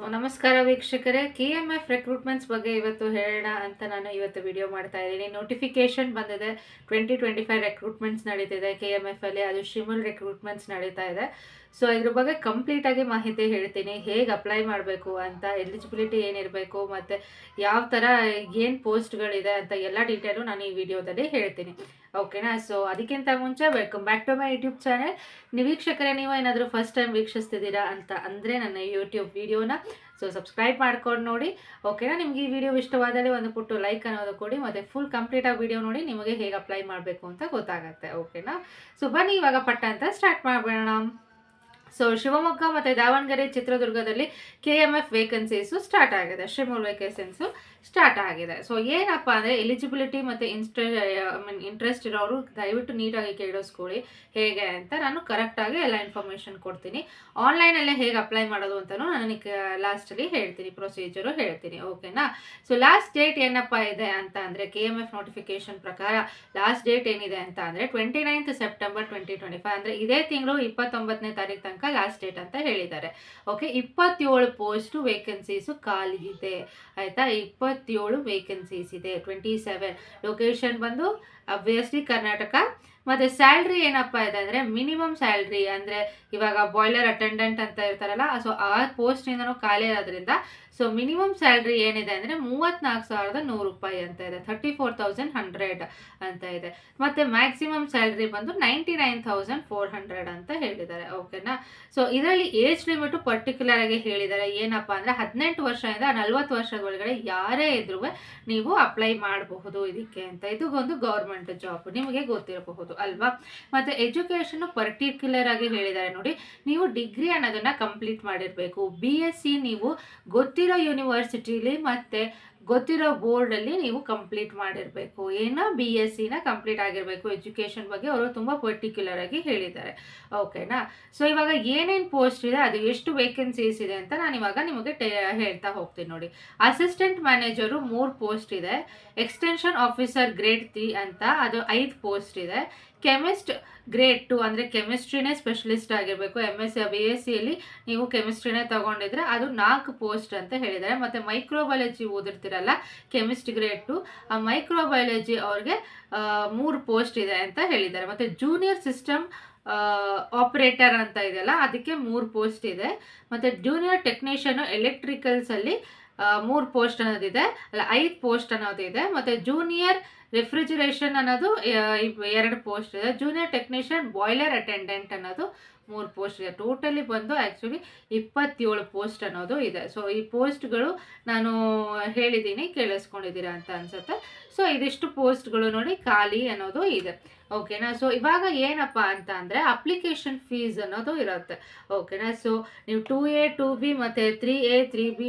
So ನಮಸ್ಕಾರ ವೀಕ್ಷಕರೇ. K M F recruitments ಬಗ್ಗೆ ಇವತ್ತು ಹೇಳೋಣ ಅಂತ ನಾನು ಇವತ್ತು ವಿಡಿಯೋ ಮಾಡ್ತಾ ಇದ್ದೀನಿ. ನೋಟಿಫಿಕೇಶನ್ ಬಂದಿದೆ. ಟ್ವೆಂಟಿ ಟ್ವೆಂಟಿ ಫೈವ್ ರೆಕ್ರೂಟ್ಮೆಂಟ್ಸ್ ನಡೀತಿದೆ ಕೆ ಎಂ ಎಫ್ ಅಲ್ಲಿ. ಅದು ಶಿಮುಲ್ ರೆಕ್ರೂಟ್ಮೆಂಟ್ಸ್ ನಡೀತಾ ಇದೆ. ಸೊ ಇದ್ರ ಬಗ್ಗೆ ಕಂಪ್ಲೀಟಾಗಿ ಮಾಹಿತಿ ಹೇಳ್ತೀನಿ. ಹೇಗೆ ಅಪ್ಲೈ ಮಾಡಬೇಕು ಅಂತ ಎಲಿಜಿಬಿಲಿಟಿ ಏನಿರಬೇಕು, ಮತ್ತು ಯಾವ ಥರ ಏನು ಪೋಸ್ಟ್ಗಳಿದೆ ಅಂತ ಎಲ್ಲ ಡೀಟೇಲು ನಾನು ಈ ವಿಡಿಯೋದಲ್ಲಿ ಹೇಳ್ತೀನಿ. ಓಕೆನಾ ಸೊ ಅದಕ್ಕಿಂತ ಮುಂಚೆ welcome back to my YouTube channel ನೀವು ವೀಕ್ಷಕರೇ ನೀವು ಏನಾದರೂ ಫಸ್ಟ್ ಟೈಮ್ ವೀಕ್ಷಿಸ್ತಿದ್ದೀರಾ ಅಂತ ಅಂದರೆ ನನ್ನ ಯೂಟ್ಯೂಬ್ ವಿಡಿಯೋನ ಸೊ ಸಬ್ಸ್ಕ್ರೈಬ್ ಮಾಡ್ಕೊಂಡು ನೋಡಿ. ಓಕೆನಾ ನಿಮ್ಗೆ ಈ ವಿಡಿಯೋ ಇಷ್ಟವಾದಲ್ಲಿ ಒಂದು ಪುಟ್ಟು ಲೈಕ್ ಅನ್ನೋದು ಕೊಡಿ, ಮತ್ತು ಫುಲ್ ಕಂಪ್ಲೀಟಾಗಿ ವಿಡಿಯೋ ನೋಡಿ ನಿಮಗೆ ಹೇಗೆ ಅಪ್ಲೈ ಮಾಡಬೇಕು ಅಂತ ಗೊತ್ತಾಗುತ್ತೆ. ಓಕೆನಾ ಸೊ ಬನ್ನಿ, ಇವಾಗ ಪಟ್ಟ ಅಂತ ಸ್ಟಾರ್ಟ್ ಮಾಡಬೇಡ ಸೊ ಶಿವಮೊಗ್ಗ ಮತ್ತು ದಾವಣಗೆರೆ ಚಿತ್ರದುರ್ಗದಲ್ಲಿ K M F vacancies start ಆಗಿದೆ. ಶಿಮೂಲ್ ವೇಕೆನ್ಸೀಸು ಸ್ಟಾರ್ಟ್ ಆಗಿದೆ. ಸೊ ಏನಪ್ಪ ಅಂದರೆ ಎಲಿಜಿಬಿಲಿಟಿ ಮತ್ತು ಇನ್ಸ್ಟ ಇಂಟ್ರೆಸ್ಟ್ ಇರೋರು ದಯವಿಟ್ಟು ನೀಟಾಗಿ ಕೇಳಿಸ್ಕೊಳ್ಳಿ. ಹೇಗೆ ಅಂತ ನಾನು ಕರೆಕ್ಟಾಗಿ ಎಲ್ಲ ಇನ್ಫಾರ್ಮೇಷನ್ ಕೊಡ್ತೀನಿ. ಆನ್ಲೈನಲ್ಲೇ ಹೇಗೆ ಅಪ್ಲೈ ಮಾಡೋದು ಅಂತಲೂ ನಾನು ಲಾಸ್ಟಲ್ಲಿ ಹೇಳ್ತೀನಿ. ಪ್ರೊಸೀಜರು ಹೇಳ್ತೀನಿ. ಓಕೆನಾ ಸೊ ಲಾಸ್ಟ್ ಡೇಟ್ ಏನಪ್ಪ ಇದೆ ಅಂತ ಅಂದರೆ ಕೆ ಎಂ ಎಫ್ ನೋಟಿಫಿಕೇಶನ್ ಪ್ರಕಾರ ಲಾಸ್ಟ್ ಡೇಟ್ ಏನಿದೆ ಅಂತ ಅಂದರೆ twenty ninth September twenty twenty five ಅಂದರೆ ಇದೇ ತಿಂಗಳು ಇಪ್ಪತ್ತೊಂಬತ್ತನೇ ತಾರೀಕು ತನಕ ಲಾಸ್ಟ್ ಡೇಟ್ ಅಂತ ಹೇಳಿದ್ದಾರೆ. ಓಕೆ ಇಪ್ಪತ್ತೇಳು ಪೋಸ್ಟು ವೇಕೆನ್ಸೀಸು ಖಾಲಿ ಇದೆ. ಆಯಿತಾ? ಇಪ್ಪತ್ತೇಳು ವೇಕೆನ್ಸೀಸ್ ಇದೆ. ಟ್ವೆಂಟಿ ಸೆವೆನ್ ಲೊಕೇಶನ್ ಬಂದು ಅಬ್ವಿಯಸ್ಲಿ ಕರ್ನಾಟಕ ಮತ್ತು ಸ್ಯಾಲ್ರಿ ಏನಪ್ಪ ಇದೆ ಅಂದರೆ ಮಿನಿಮಮ್ ಸ್ಯಾಲ್ರಿ ಅಂದರೆ ಇವಾಗ ಬಾಯ್ಲರ್ ಅಟೆಂಡೆಂಟ್ ಅಂತ ಇರ್ತಾರಲ್ಲ, ಸೊ ಆ ಪೋಸ್ಟಿಂದನೂ ಖಾಲಿ ಇರೋದ್ರಿಂದ ಸೊ ಮಿನಿಮಮ್ ಸ್ಯಾಲ್ರಿ ಏನಿದೆ ಅಂದರೆ ಮೂವತ್ತ್ನಾಲ್ಕು ಸಾವಿರದ ನೂರು ರೂಪಾಯಿ ಅಂತ ಇದೆ, ಥರ್ಟಿ ಫೋರ್ ತೌಸಂಡ್ ಹಂಡ್ರೆಡ್ ಅಂತ ಇದೆ. ಮತ್ತು ಮ್ಯಾಕ್ಸಿಮಮ್ ಸ್ಯಾಲ್ರಿ ಬಂದು ninety nine thousand four hundred ಅಂತ ಹೇಳಿದ್ದಾರೆ, ಓಕೆನಾ? ಸೊ ಇದರಲ್ಲಿ ಏಜ್ ಲಿಮಿಟು ಪರ್ಟಿಕ್ಯುಲರ್ ಆಗಿ ಹೇಳಿದ್ದಾರೆ, ಏನಪ್ಪ ಅಂದರೆ ಹದಿನೆಂಟು ವರ್ಷದಿಂದ ನಲ್ವತ್ತು ವರ್ಷದ ಒಳಗಡೆ ಯಾರೇ ಇದ್ರೂ ನೀವು ಅಪ್ಲೈ ಮಾಡಬಹುದು ಇದಕ್ಕೆ ಅಂತ. ಇದು ಒಂದು ಗೌರ್ಮೆಂಟ್ ಜಾಬ್, ನಿಮಗೆ ಗೊತ್ತಿರಬಹುದು. ಅಲ್ವಾ? ಮತ್ತು ಎಜುಕೇಷನ್ ಪರ್ಟಿಕ್ಯುಲರ್ ಆಗಿ ಹೇಳಿದ್ದಾರೆ ನೋಡಿ, ನೀವು ಡಿಗ್ರಿ ಅನ್ನೋದನ್ನ ಕಂಪ್ಲೀಟ್ ಮಾಡಿರಬೇಕು. ಬಿ ಎಸ್ ಸಿ ನೀವು ಗೊತ್ತಿರೋ ಯೂನಿವರ್ಸಿಟಿಲಿ ಮತ್ತು ಗೊತ್ತಿರೋ ಬೋರ್ಡಲ್ಲಿ ನೀವು ಕಂಪ್ಲೀಟ್ ಮಾಡಿರಬೇಕು. ಏನೋ ಬಿ ಎಸ್ ಸಿನ ಕಂಪ್ಲೀಟ್ ಆಗಿರಬೇಕು. ಎಜುಕೇಷನ್ ಬಗ್ಗೆ ಅವರು ತುಂಬ ಪರ್ಟಿಕ್ಯುಲರ್ ಆಗಿ ಹೇಳಿದ್ದಾರೆ. ಓಕೆನಾ ಸೊ ಇವಾಗ ಏನೇನು ಪೋಸ್ಟ್ ಇದೆ, ಅದು ಎಷ್ಟು ವೇಕೆನ್ಸೀಸ್ ಇದೆ ಅಂತ ನಾನು ಇವಾಗ ನಿಮಗೆ ಹೇಳ್ತಾ ಹೋಗ್ತೀನಿ ನೋಡಿ. ಅಸಿಸ್ಟೆಂಟ್ ಮ್ಯಾನೇಜರು ಮೂರು ಪೋಸ್ಟ್ ಇದೆ. ಎಕ್ಸ್ಟೆನ್ಷನ್ ಆಫೀಸರ್ ಗ್ರೇಡ್ ತ್ರೀ ಅಂತ ಅದು ಐದು ಪೋಸ್ಟ್ ಇದೆ. ಕೆಮಿಸ್ಟ್ ಗ್ರೇಡ್ ಟು ಅಂದರೆ ಕೆಮಿಸ್ಟ್ರಿನೇ ಸ್ಪೆಷಲಿಸ್ಟ್ ಆಗಿರಬೇಕು ಎಂ ಎಸ್ ಬಿ ಎಸ್ ಸಿಯಲ್ಲಿ ನೀವು ಕೆಮಿಸ್ಟ್ರಿನೇ ತಗೊಂಡಿದ್ರೆ ಅದು ನಾಲ್ಕು ಪೋಸ್ಟ್ ಅಂತ ಹೇಳಿದ್ದಾರೆ. ಮತ್ತು ಮೈಕ್ರೋಬಯಾಲಜಿ ಓದಿರ್ತಿರಲ್ಲ ಕೆಮಿಸ್ಟ್ ಗ್ರೇಡ್ ಟು ಆ ಮೈಕ್ರೋಬಯಾಲಜಿ ಅವ್ರಿಗೆ ಮೂರು ಪೋಸ್ಟ್ ಇದೆ ಅಂತ ಹೇಳಿದ್ದಾರೆ. ಮತ್ತು ಜೂನಿಯರ್ ಸಿಸ್ಟಮ್ ಆಪ್ರೇಟರ್ ಅಂತ ಇದೆಯಲ್ಲ, ಅದಕ್ಕೆ ಮೂರು ಪೋಸ್ಟ್ ಇದೆ. ಮತ್ತು ಜೂನಿಯರ್ ಟೆಕ್ನಿಷಿಯನು ಎಲೆಕ್ಟ್ರಿಕಲ್ಸಲ್ಲಿ ಮೂರು ಪೋಸ್ಟ್ ಅನ್ನೋದಿದೆ, ಅಲ್ಲ ಐದು ಪೋಸ್ಟ್ ಅನ್ನೋದಿದೆ. ಮತ್ತು ಜೂನಿಯರ್ ರೆಫ್ರಿಜರೇಷನ್ ಅನ್ನೋದು ಎರಡು ಪೋಸ್ಟ್ ಇದೆ. ಜೂನಿಯರ್ ಟೆಕ್ನಿಷಿಯನ್ ಬಾಯ್ಲರ್ ಅಟೆಂಡೆಂಟ್ ಅನ್ನೋದು ಮೂರು ಪೋಸ್ಟ್ ಇದೆ. ಟೋಟಲಿ ಬಂದು ಆ್ಯಕ್ಚುಲಿ ಇಪ್ಪತ್ತೇಳು ಪೋಸ್ಟ್ ಅನ್ನೋದು ಇದೆ. ಸೊ ಈ ಪೋಸ್ಟ್ಗಳು ನಾನು ಹೇಳಿದ್ದೀನಿ, ಕೇಳಿಸ್ಕೊಂಡಿದ್ದೀರಾ ಅಂತ ಅನ್ಸುತ್ತೆ. ಸೊ ಇದಿಷ್ಟು ಪೋಸ್ಟ್ಗಳು ನೋಡಿ ಖಾಲಿ ಅನ್ನೋದು ಇದೆ. ಓಕೆನಾ ಸೊ ಇವಾಗ ಏನಪ್ಪ ಅಂತ ಅಂದರೆ ಅಪ್ಲಿಕೇಶನ್ ಫೀಸ್ ಅನ್ನೋದು ಇರುತ್ತೆ. ಓಕೆನಾ ಸೊ ನೀವು ಟೂ ಎ ಟೂ ಬಿ ಮತ್ತು three A three B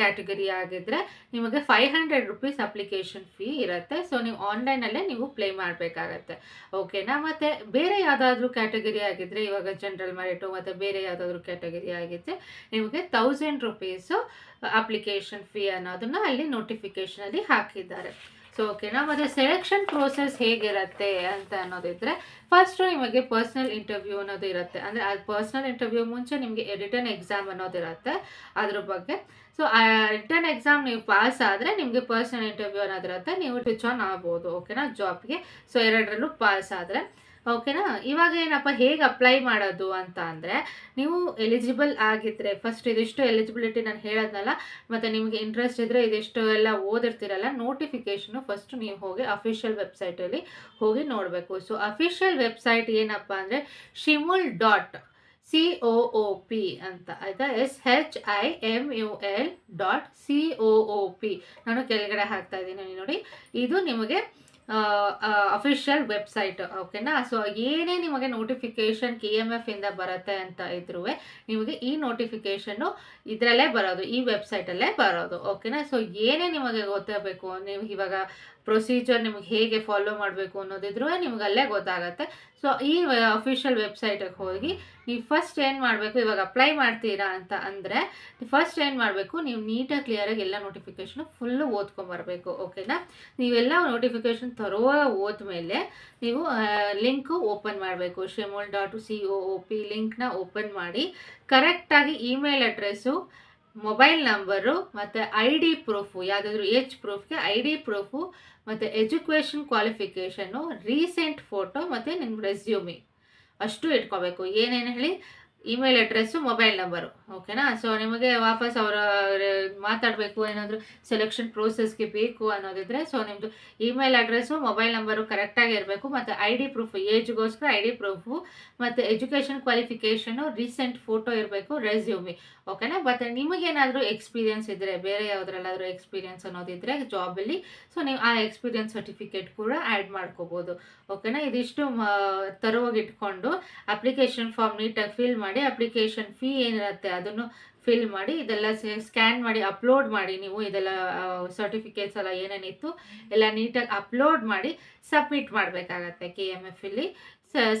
category ಆಗಿದ್ದರೆ ನಿಮಗೆ five hundred rupees application fee ಇರುತ್ತೆ. ಸೊ ನೀವು ಆನ್ಲೈನಲ್ಲೇ ನೀವು ಪ್ಲೇ ಮಾಡಬೇಕಾಗತ್ತೆ. ಓಕೆನಾ ಮತ್ತು ಬೇರೆ ಯಾವುದಾದ್ರೂ ಕ್ಯಾಟಗರಿ ಆಗಿದ್ದರೆ ಇವಾಗ ಜನರಲ್ ಮೆರಿಟು ಮತ್ತು ಬೇರೆ ಯಾವುದಾದ್ರೂ ಕ್ಯಾಟಗರಿ ಆಗಿದ್ದರೆ ನಿಮಗೆ ತೌಸಂಡ್ ರುಪೀಸು ಅಪ್ಲಿಕೇಶನ್ ಫೀ ಅನ್ನೋದನ್ನ ಅಲ್ಲಿ ನೋಟಿಫಿಕೇಷನಲ್ಲಿ ಹಾಕಿದ್ದಾರೆ. ಸೊ ಓಕೆನಾ ಮತ್ತು ಸೆಲೆಕ್ಷನ್ ಪ್ರೋಸೆಸ್ ಹೇಗಿರುತ್ತೆ ಅಂತ ಅನ್ನೋದಿದ್ರೆ ಫಸ್ಟು ನಿಮಗೆ ಪರ್ಸ್ನಲ್ ಇಂಟರ್ವ್ಯೂ ಅನ್ನೋದು ಇರುತ್ತೆ. ಅಂದರೆ ಅದು ಪರ್ಸ್ನಲ್ ಇಂಟರ್ವ್ಯೂ ಮುಂಚೆ ನಿಮಗೆ ರಿಟರ್ನ್ ಎಕ್ಸಾಮ್ ಅನ್ನೋದಿರುತ್ತೆ ಅದ್ರ ಬಗ್ಗೆ. ಸೊ ಆ ರಿಟರ್ನ್ ಎಕ್ಸಾಮ್ ನೀವು ಪಾಸ್ ಆದರೆ ನಿಮಗೆ ಪರ್ಸ್ನಲ್ ಇಂಟರ್ವ್ಯೂ ಅನ್ನೋದಿರುತ್ತೆ ನೀವು ಟಿಚ್ ಆನ್ ಆಗ್ಬೋದು ಓಕೆನಾ ಜಾಬ್ಗೆ ಸೊ ಎರಡರಲ್ಲೂ ಪಾಸ್ ಆದರೆ. ಓಕೆನಾ? ಇವಾಗ ಏನಪ್ಪ, ಹೇಗೆ ಅಪ್ಲೈ ಮಾಡೋದು ಅಂತ ಅಂದರೆ, ನೀವು ಎಲಿಜಿಬಲ್ ಆಗಿದ್ದರೆ ಫಸ್ಟ್ ಇದಿಷ್ಟು ಎಲಿಜಿಬಿಲಿಟಿ ನಾನು ಹೇಳೋದ್ನಲ್ಲ, ಮತ್ತು ನಿಮಗೆ ಇಂಟ್ರೆಸ್ಟ್ ಇದ್ದರೆ ಇದಿಷ್ಟು ಎಲ್ಲ ಓದಿರ್ತೀರಲ್ಲ ನೋಟಿಫಿಕೇಷನು ಫಸ್ಟ್ ನೀವು ಹೋಗಿ ಅಫಿಷಿಯಲ್ ವೆಬ್ಸೈಟಲ್ಲಿ ಹೋಗಿ ನೋಡಬೇಕು. ಸೊ ಅಫಿಷಿಯಲ್ ವೆಬ್ಸೈಟ್ ಏನಪ್ಪ ಅಂದರೆ Shimul dot C O O P ಅಂತ, ಆಯಿತಾ? S H I M U L dot C O O P ನಾನು ಕೆಳಗಡೆ ಹಾಕ್ತಾ ಇದ್ದೀನಿ, ನೋಡಿ. ಇದು ನಿಮಗೆ ಅಫಿಷಿಯಲ್ ವೆಬ್ಸೈಟ್ ಓಕೆನಾ ಸೊ ಏನೇ ನಿಮಗೆ ನೋಟಿಫಿಕೇಷನ್ ಕೆ ಎಂ ಎಫ್ ಇಂದ ಬರುತ್ತೆ ಅಂತ ಇದ್ರೂ ನಿಮಗೆ ಈ ನೋಟಿಫಿಕೇಷನ್ ಇದರಲ್ಲೇ ಬರೋದು, ಈ ವೆಬ್ಸೈಟಲ್ಲೇ ಬರೋದು ಓಕೆನಾ ಸೊ ಏನೇ ನಿಮಗೆ ಗೊತ್ತಾಗಬೇಕು ನೀವು ಇವಾಗ ಪ್ರೊಸೀಜರ್ ನಿಮ್ಗೆ ಹೇಗೆ ಫಾಲೋ ಮಾಡಬೇಕು ಅನ್ನೋದಿದ್ರೂ ನಿಮ್ಗೆ ಅಲ್ಲೇ ಗೊತ್ತಾಗುತ್ತೆ. ಸೊ ಈ ಅಫಿಷಿಯಲ್ ವೆಬ್ಸೈಟಿಗೆ ಹೋಗಿ ನೀವು ಫಸ್ಟ್ ಏನು ಮಾಡಬೇಕು, ಇವಾಗ ಅಪ್ಲೈ ಮಾಡ್ತೀರಾ ಅಂತ ಅಂದರೆ ಫಸ್ಟ್ ಏನು ಮಾಡಬೇಕು, ನೀವು ನೀಟಾಗಿ ಕ್ಲಿಯರಾಗಿ ಎಲ್ಲ ನೋಟಿಫಿಕೇಷನು ಫುಲ್ಲು ಓದ್ಕೊಂಬರ್ಬೇಕು ಓಕೆನಾ ನೀವೆಲ್ಲ ನೋಟಿಫಿಕೇಷನ್ ತರೋ ಓದ್ಮೇಲೆ ನೀವು ಲಿಂಕು ಓಪನ್ ಮಾಡಬೇಕು. Shimul dot C O P ಲಿಂಕ್ನ ಓಪನ್ ಮಾಡಿ ಕರೆಕ್ಟಾಗಿ ಇಮೇಲ್ ಅಡ್ರೆಸ್ಸು ಮೊಬೈಲ್ ನಂಬರು ಮತ್ತು ಐ ಡಿ ಪ್ರೂಫು, ಯಾವುದಾದ್ರೂ ಏಜ್ ಪ್ರೂಫ್ಗೆ ಐ ಡಿ ಪ್ರೂಫು ಮತ್ತು ಎಜುಕೇಷನ್ ಕ್ವಾಲಿಫಿಕೇಷನ್ನು ರೀಸೆಂಟ್ ಫೋಟೋ ಮತ್ತು ನಿಮ್ಮ ರೆಸ್ಯೂಮಿ. ಅಷ್ಟು ಇಟ್ಕೋಬೇಕು. ಏನೇನು ಹೇಳಿ? ಇಮೇಲ್ ಅಡ್ರೆಸ್ಸು ಮೊಬೈಲ್ ನಂಬರು ಓಕೆನಾ ಸೊ ನಿಮಗೆ ವಾಪಸ್ ಅವರ ಮಾತಾಡಬೇಕು ಏನಾದರೂ ಸೆಲೆಕ್ಷನ್ ಪ್ರೋಸೆಸ್ಗೆ ಬೇಕು ಅನ್ನೋದಿದ್ರೆ ಸೊ ನಿಮ್ಮದು ಇಮೇಲ್ ಅಡ್ರೆಸ್ಸು ಮೊಬೈಲ್ ನಂಬರು ಕರೆಕ್ಟಾಗಿ ಇರಬೇಕು, ಮತ್ತು ಐ ಡಿ ಪ್ರೂಫ್ ಏಜ್ಗೋಸ್ಕರ ಐ ಡಿ ಪ್ರೂಫು ಮತ್ತು ಎಜುಕೇಷನ್ ಕ್ವಾಲಿಫಿಕೇಷನು ರೀಸೆಂಟ್ ಫೋಟೋ ಇರಬೇಕು ರೆಸ್ಯೂಮಿ ಓಕೆನಾ ಮತ್ತು ನಿಮಗೇನಾದರೂ ಎಕ್ಸ್ಪೀರಿಯನ್ಸ್ ಇದ್ದರೆ ಬೇರೆ ಯಾವುದ್ರಲ್ಲಾದರೂ ಎಕ್ಸ್ಪೀರಿಯನ್ಸ್ ಅನ್ನೋದಿದ್ದರೆ ಜಾಬಲ್ಲಿ ಸೊ ನೀವು ಆ ಎಕ್ಸ್ಪೀರಿಯನ್ಸ್ ಸರ್ಟಿಫಿಕೇಟ್ ಕೂಡ ಆ್ಯಡ್ ಮಾಡ್ಕೋಬೋದು ಓಕೆನಾ ಇದಿಷ್ಟು ತರುವಾಗಿಟ್ಕೊಂಡು ಅಪ್ಲಿಕೇಶನ್ ಫಾರ್ಮ್ ನೀಟಾಗಿ ಫಿಲ್ ಮಾಡಿ ಅಪ್ಲಿಕೇಶನ್ ಫೀ ಏನಿರುತ್ತೆ ಅದನ್ನು ಫಿಲ್ ಮಾಡಿ, ಇದೆಲ್ಲ ಸ್ಕ್ಯಾನ್ ಮಾಡಿ, ಅಪ್ಲೋಡ್ ಮಾಡಿ ನೀವು ಇದೆಲ್ಲ ಸರ್ಟಿಫಿಕೇಟ್ಸ್ ಎಲ್ಲ ಏನೇನಿತ್ತು ಎಲ್ಲ ನೀಟಾಗಿ ಅಪ್ಲೋಡ್ ಮಾಡಿ ಸಬ್ಮಿಟ್ ಮಾಡಬೇಕಾಗತ್ತೆ ಕೆ ಎಂ ಎಫ್ ಇಲ್ಲಿ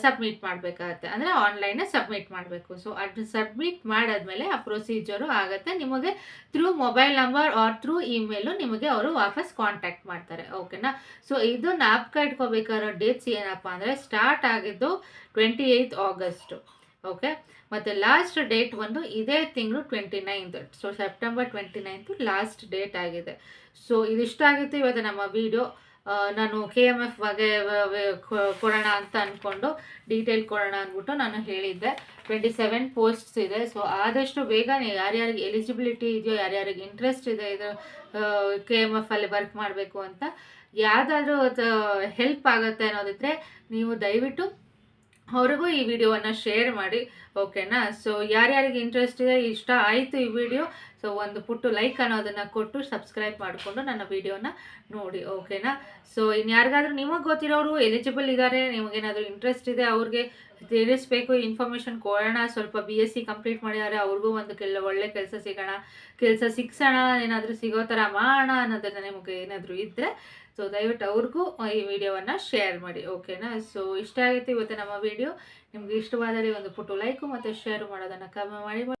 ಸಬ್ಮಿಟ್ ಮಾಡಬೇಕಾಗತ್ತೆ. ಅಂದರೆ ಆನ್ಲೈನೇ ಸಬ್ಮಿಟ್ ಮಾಡಬೇಕು. ಸೊ ಅದು ಸಬ್ಮಿಟ್ ಮಾಡಾದ್ಮೇಲೆ ಆ ಪ್ರೊಸೀಜರು ಆಗುತ್ತೆ. ನಿಮಗೆ through mobile number or through email ನಿಮಗೆ ಅವರು ವಾಪಸ್ ಕಾಂಟ್ಯಾಕ್ಟ್ ಮಾಡ್ತಾರೆ. ಓಕೆನಾ? ಸೊ ಇದು ನಾಪ್ಕ ಇಟ್ಕೋಬೇಕಾಗಿರೋ ಡೇಟ್ಸ್ ಏನಪ್ಪ ಅಂದರೆ ಸ್ಟಾರ್ಟ್ ಆಗಿದ್ದು ಟ್ವೆಂಟಿ ಏಯ್ತ್ ಆಗಸ್ಟು. ಓಕೆ? ಮತ್ತು ಲಾಸ್ಟ್ ಡೇಟ್ ಒಂದು ಇದೇ ತಿಂಗಳು twenty ninth so September twenty ninth last date ಆಗಿದೆ. ಸೊ ಇದಿಷ್ಟ ಆಗಿತ್ತು ಇವತ್ತು ನಮ್ಮ ವಿಡಿಯೋ ನಾನು ಕೆ ಎಂ ಎಫ್ ಬಗ್ಗೆ ಕೊಡೋಣ ಅಂತ ಅಂದ್ಕೊಂಡು ಡೀಟೇಲ್ ಕೊಡೋಣ ಅಂದ್ಬಿಟ್ಟು ನಾನು ಹೇಳಿದ್ದೆ. ಟ್ವೆಂಟಿ ಸೆವೆನ್ ಪೋಸ್ಟ್ಸ್ ಇದೆ. ಸೊ ಆದಷ್ಟು ಬೇಗನೆ ಯಾರ್ಯಾರಿಗೆ ಎಲಿಜಿಬಿಲಿಟಿ ಇದೆಯೋ, ಯಾರ್ಯಾರಿಗೆ ಇಂಟ್ರೆಸ್ಟ್ ಇದೆ ಇದು ಕೆ ಎಂ ಎಫ್ ಅಲ್ಲಿ ವರ್ಕ್ ಮಾಡಬೇಕು ಅಂತ, ಯಾವುದಾದ್ರೂ ಹೆಲ್ಪ್ ಆಗುತ್ತೆ ಅನ್ನೋದಿದ್ರೆ ನೀವು ದಯವಿಟ್ಟು ಅವ್ರಿಗೂ ಈ ವಿಡಿಯೋವನ್ನು ಶೇರ್ ಮಾಡಿ ಓಕೆನಾ ಸೊ ಯಾರ್ಯಾರಿಗೆ ಇಂಟ್ರೆಸ್ಟ್ ಇದೆ ಇಷ್ಟ ಆಯಿತು ಈ ವಿಡಿಯೋ ಸೊ ಒಂದು ಪುಟ್ಟು ಲೈಕ್ ಅನ್ನೋದನ್ನು ಕೊಟ್ಟು ಸಬ್ಸ್ಕ್ರೈಬ್ ಮಾಡಿಕೊಂಡು ನನ್ನ ವಿಡಿಯೋನ ನೋಡಿ ಓಕೆನಾ ಸೊ ಇನ್ನು ಯಾರಿಗಾದ್ರೂ ನಿಮಗೆ ಗೊತ್ತಿರೋರು ಎಲಿಜಿಬಲ್ ಇದ್ದಾರೆ ನಿಮಗೇನಾದರೂ ಇಂಟ್ರೆಸ್ಟ್ ಇದೆ, ಅವ್ರಿಗೆ ತಿಳಿಸ್ಬೇಕು ಇನ್ಫಾರ್ಮೇಷನ್ ಕೊಡೋಣ, ಸ್ವಲ್ಪ ಬಿ ಎಸ್ ಸಿ ಕಂಪ್ಲೀಟ್ ಮಾಡಿದ್ದಾರೆ ಅವ್ರಿಗೂ ಒಂದು ಕೆಲ ಒಳ್ಳೆ ಕೆಲಸ ಸಿಗೋಣ, ಕೆಲಸ ಸಿಕ್ಸೋಣ ಏನಾದರೂ ಸಿಗೋ ಥರ ಮಾಡೋಣ ಅನ್ನೋದನ್ನು ನಿಮಗೆ ಏನಾದರೂ ಇದ್ದರೆ ಸೊ ದಯವಿಟ್ಟು ಅವ್ರಿಗೂ ಈ ವಿಡಿಯೋವನ್ನು ಶೇರ್ ಮಾಡಿ ಓಕೆನಾ ಸೊ ಇಷ್ಟ ಆಗುತ್ತೆ ಇವತ್ತು ನಮ್ಮ ವಿಡಿಯೋ ನಿಮ್ಗೆ ಇಷ್ಟವಾದರೆ ಒಂದು ಪುಟ್ಟು ಲೈಕು ಮತ್ತು ಶೇರ್ ಮಾಡೋದನ್ನು ಕಮ್ಮಿ ಮಾಡಿ.